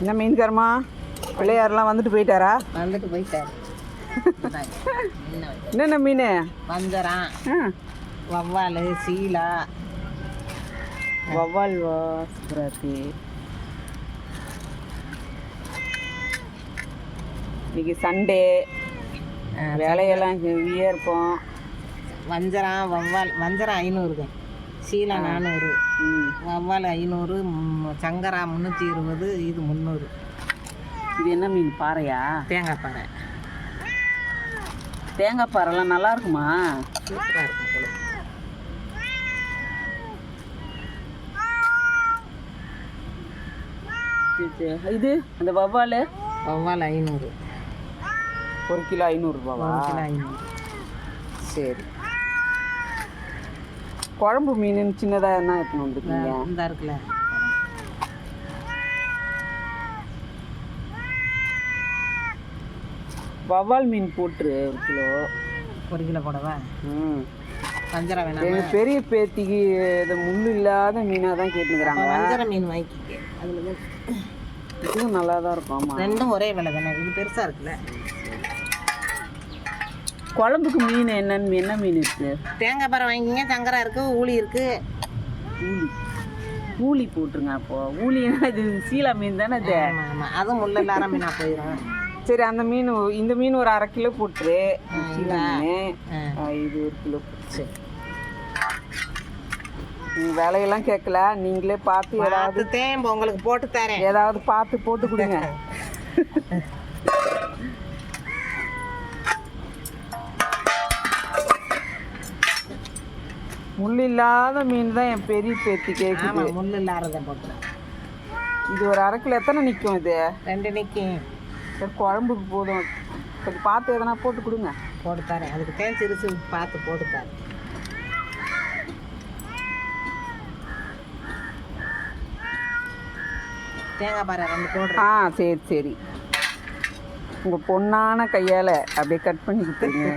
என்ன மீன்காரமா பிள்ளையாரெல்லாம் வந்துட்டு போயிட்டாரா? வந்துட்டு போயிட்டார். என்ன என்னென்ன மீன்? வஞ்சரம் வவ்வால் சீலா. வவ்வால் வாசுராத்தி இன்னைக்கு சண்டே. வேலையெல்லாம் ஹெவியாக இருப்போம் வஞ்சரம் வவ்வால் வஞ்சரம் ஐநூறுங்க. சீலா நானூறு. வவ்வால் ஐநூறு சங்கரா முந்நூற்றி இருபது இது முந்நூறு இது என்ன மீன் பாறையா? தேங்காய் பாறை. தேங்காய் பாறைலாம் நல்லா இருக்குமா சூப்பராக இருக்கும் போல. சரி, சரி. இது அந்த வவ்வால்? வவ்வால் ஐநூறு. ஒரு கிலோ ஐநூறுரூபாவா ஒரு கிலோ ஐநூறு. சரி. குழம்பு மீன் சின்னதாக என்ன எடுத்துன்னு வந்துருக்கீங்க? இந்த இருக்குல்ல. வவ்வால் மீன் போட்டுரு ஒரு கிலோ. ஒரு கிலோ போடவா? ம். வஞ்சரம் வேணாமா? எங்கள் பெரிய பேத்திக்கு இது முள் இல்லாத மீனாக தான் கேட்டுக்கிறாங்க. வஞ்சரம் மீன் வாங்கிக்க அதில் இதுவும் நல்லா தான் இருக்கும் ஆமாம் ரெண்டும் ஒரே விலை தானே? இது பெருசாக இருக்குல்ல? குழம்புக்கு மீன் என்னன்னு என்ன மீன் இருக்கு? தேங்காய் பாறை வாங்கிங்க சங்கரா இருக்குது ஊளி இருக்குது ஊலி. ஊலி போட்டுருங்க அப்போ. ஊலினா இது சீலா மீன் தானே ஆமாம் அதுவும் முள்ள இல்லாத மீனாக போயிடும் சரி அந்த மீன் இந்த மீன் ஒரு அரை கிலோ போட்டுரு. சீலா மீன். இது ஒரு கிலோ. சரி. நீ விலையெல்லாம் கேட்கல. நீங்களே பார்த்து ஏதாவது தேம்பு உங்களுக்கு போட்டு தரேன். ஏதாவது பார்த்து போட்டு கொடுங்க. முள் இல்லாத மீன் தான் என் பெரிய பேத்தி கேட்குது ஆமாம் முள் இல்லாததை போட்டுறேன். இது ஒரு அரை கிலோ எத்தனை நிற்கும் இது? ரெண்டு நிற்கும் சரி குழம்புக்கு போதும். கொஞ்சம் பார்த்து எதனா போட்டு கொடுங்க. போட்டு தரேன். அதுக்கு தேன் சிறுசு பார்த்து போட்டு தரேன். தேங்காய் பாறை ரெண்டு போடுறேன். ஆ சரி சரி. உங்கள் பொண்ணான கையால் அப்படியே கட் பண்ணி கொடுத்துருங்க.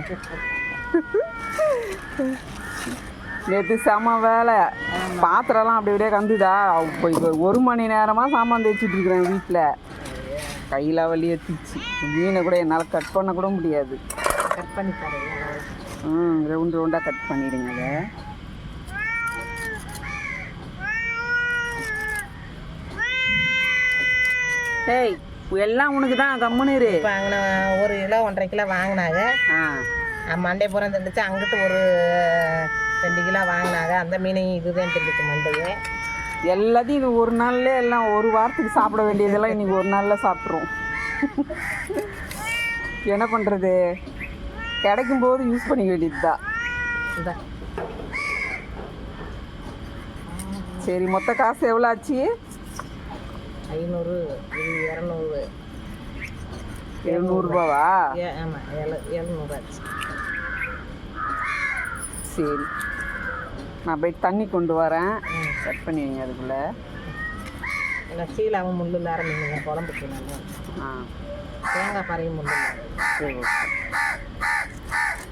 நேற்று செம வேலை. பாத்திரம்லாம் அப்படி அப்படியே கந்துதா. இப்போ இப்போ ஒரு மணி நேரமாக சாமான் தேய்ச்சிட்டு இருக்கிறேன் வீட்டில் கையில் வலி ஏற்றிச்சு மீனை கூட என்னால் கட் பண்ண கூட முடியாது. கட் பண்ணி ம் ரவுண்ட் ரவுண்டாக கட் பண்ணிடுங்க அதை டேய் எல்லாம் உனக்கு தான் கம்முன்னு வாங்கின ஒரு கிலோ ஒன்றரை கிலோ வாங்கினாங்க. ஆ. மண்டே புறம் திண்டுச்சு அங்கிட்டு ஒரு ரெண்டு கிலோ வாங்கினாங்க. அந்த மீனையும் இதுதான் திண்டுச்சு மண்டையே எல்லாத்தையும் இது ஒரு நாள்ல எல்லாம் ஒரு வாரத்துக்கு சாப்பிட வேண்டியதெல்லாம் இன்னைக்கு ஒரு நாளில் சாப்பிட்ருவோம் என்ன பண்ணுறது கிடைக்கும் போது யூஸ் பண்ணிக்க வேண்டியது தான் சரி மொத்த காசு எவ்வளோ ஆச்சு? ஐநூறு இரநூறு. எழுநூறுபாவா ஆமாம் எழு எழுநூறு ஆச்சு. சரி. நான் போய் தண்ணி கொண்டு வரேன். கட் பண்ணி வைங்க அதுக்குள்ளே. ஏன்னா சீலாவும் முள்ளு மீனுங்க குழம்புக்கு ஆ. தேங்காய் பாறையும் முள்ளு சரி ஓகே.